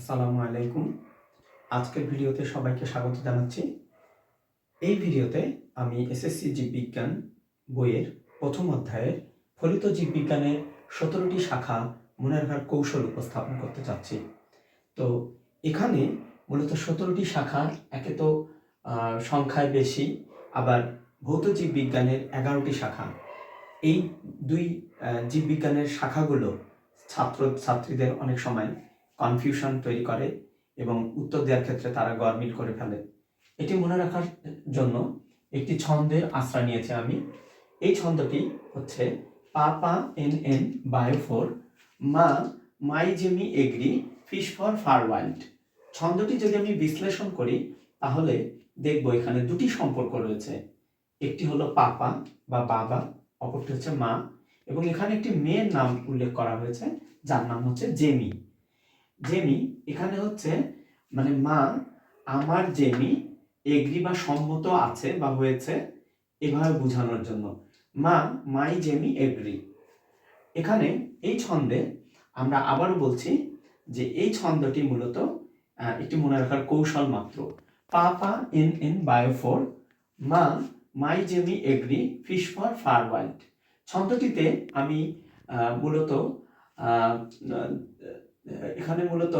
আসসালামু আলাইকুম। আজকের ভিডিওতে সবাইকে স্বাগত জানাচ্ছি। এই ভিডিওতে আমি এসএসসি জীববিজ্ঞান বইয়ের প্রথম অধ্যায়ের ফলিত জীববিজ্ঞানের সতেরোটি শাখা মনে রাখার কৌশল উপস্থাপন করতে চাচ্ছি। তো এখানে মূলত সতেরোটি শাখা, একে তো সংখ্যায় বেশি, আবার ভৌত জীববিজ্ঞানের এগারোটি শাখা। এই দুই জীববিজ্ঞানের শাখাগুলো ছাত্র ছাত্রীদের অনেক সময় কনফিউশন তৈরি করে এবং উত্তর দেওয়ার ক্ষেত্রে তারা গরমিল করে ফেলে। এটি মনে রাখার জন্য একটি ছন্দের আশ্রয় নিয়েছি আমি। এই ছন্দটি হচ্ছে পা পা এন এন বায়োফোর মা মাই জেমি এগ্রি, ফিশ ফর ফার ওয়াইল্ড। ছন্দটি যদি আমি বিশ্লেষণ করি, তাহলে দেখব এখানে দুটি সম্পর্ক রয়েছে। একটি হলো পাপা বা বাবা, অপরটি হচ্ছে মা এবং এখানে একটি মেয়ের নাম উল্লেখ করা হয়েছে, যার নাম হচ্ছে জেমি। জেমি, এখানে হচ্ছে মানে মা, আমার জেমি, এগ্রি বা সম্মত আছে বা হয়েছে এভাবে বোঝানোর জন্য। মা, মাই জেমি এগ্রি। এখানে এই ছন্দে আমরা আবারও বলছি যে এই ছন্দটি মূলত একটি মনে রাখার কৌশল মাত্র। পা পা ইন ইন বায়োফোর মা, মাই জেমি এগ্রি, ফিশ ফর ফার ওয়াইল্ড। ছন্দটিতে আমি মূলত এখানে মূলত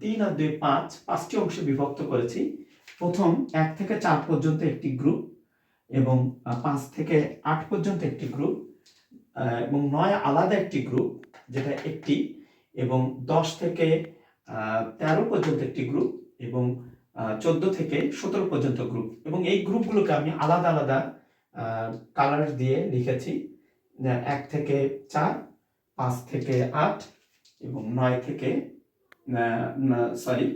তিন আর দুই পাঁচ, পাঁচটি অংশে বিভক্ত করেছি। প্রথম, এক থেকে চার পর্যন্ত একটি গ্রুপ এবং পাঁচ থেকে আট পর্যন্ত একটি গ্রুপ এবং নয় আলাদা একটি গ্রুপ যেটা একটি, এবং দশ থেকে তেরো পর্যন্ত একটি গ্রুপ এবং চোদ্দ থেকে সতেরো পর্যন্ত গ্রুপ এবং এই গ্রুপগুলোকে আমি আলাদা আলাদা কালার দিয়ে লিখেছি। এক থেকে চার, পাঁচ থেকে আট এবং নয় থেকে সরি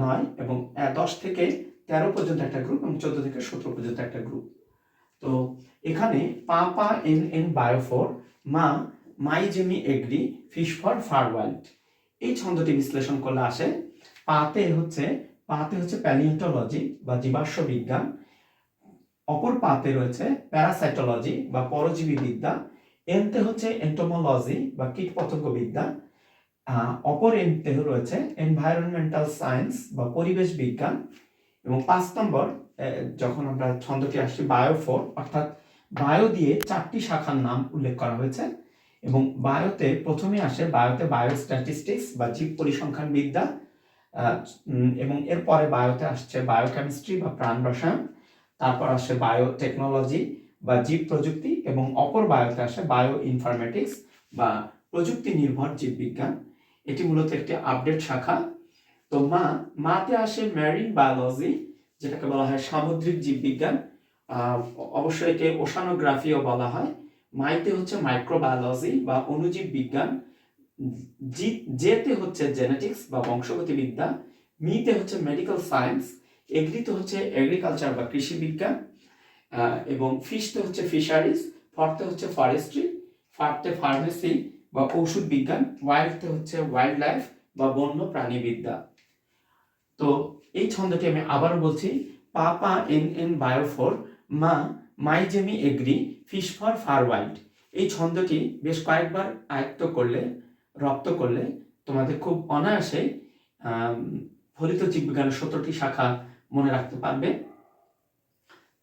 নয় এবং দশ থেকে তেরো পর্যন্ত একটা গ্রুপ এবং চোদ্দ থেকে সতেরো পর্যন্ত একটা গ্রুপ তো এখানে পা পা এন এন বায়োফোর মা মাই জেমি এগ্রি, ফিশ ফর ফার ওয়াইল্ড। এই ছন্দটি বিশ্লেষণ করলে আসে, পাতে হচ্ছে পাতে হচ্ছে প্যালিওন্টোলজি বা জীবাশ্ম বিজ্ঞান, অপর পাতে রয়েছে প্যারাসাইটোলজি বা পরজীবী বিদ্যা, এনতে হচ্ছে এন্টোমোলজি বা কীটপতঙ্গ বিদ্যা অপর এনতে রয়েছে এনভায়রনমেন্টাল সায়েন্স বা পরিবেশ বিজ্ঞান এবং পাঁচ নম্বর যখন আমরা ছন্দটি আসছি বায়োফোর অর্থাৎ বায়ো দিয়ে চারটি শাখার নাম উল্লেখ করা হয়েছে এবং বায়োতে প্রথমে আসে বায়োতে বায়োস্ট্যাটিস্টিক্স বা জীব পরিসংখ্যান বিদ্যা এবং এরপরে বায়োতে আসছে বায়োকেমিস্ট্রি বা প্রাণ রসায়ন, তারপর আসে বায়োটেকনোলজি বা জীব প্রযুক্তি এবং অপর বায়োতে আসে বায়ো ইনফরমেটিক্স বা প্রযুক্তি নির্ভর জীববিজ্ঞান এটি মূলত একটি আপডেট শাখা। তো মা, মাতে আসে ম্যারিন বায়োলজি যেটাকে বলা হয় সামুদ্রিক জীববিজ্ঞান। অবশ্যই একে ওশানোগ্রাফিও বলা হয়। মাইতে হচ্ছে মাইক্রোবায়োলজি বা অণুজীব বিজ্ঞান জি, জেতে হচ্ছে জেনেটিক্স বা বংশগতিবিদ্যা মিতে হচ্ছে মেডিকেল সায়েন্স এগ্রিতে হচ্ছে এগ্রিকালচার বা কৃষি বিজ্ঞান। এবং ফিশতে হচ্ছে ফিশারিজ ফরতে হচ্ছে ফরেস্ট্রি ফার্টে ফার্মেসি বা ঔষধ বিজ্ঞান ওয়াইল্ডতে হচ্ছে ওয়াইল্ড লাইফ বা বন্য প্রাণীবিদ্যা। তো এই ছন্দটি আমি আবারও বলছি পা পা এন এন বায়োফোর, মা মাই জেমি এগ্রি, ফিশ ফর ফার ওয়াইল্ড। এই ছন্দটি বেশ কয়েকবার আয়ত্ত করলে, রপ্ত করলে তোমাদের খুব অনায়াসে ফলিত জীববিজ্ঞানের সতেরোটি শাখা মনে রাখতে পারবে।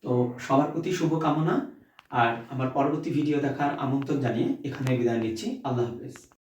তো সবার প্রতি শুভকামনা। আর আমার পরবর্তী ভিডিও দেখার আমন্ত্রণ জানিয়ে এখানে বিদায় নিচ্ছি। আল্লাহ হাফেজ।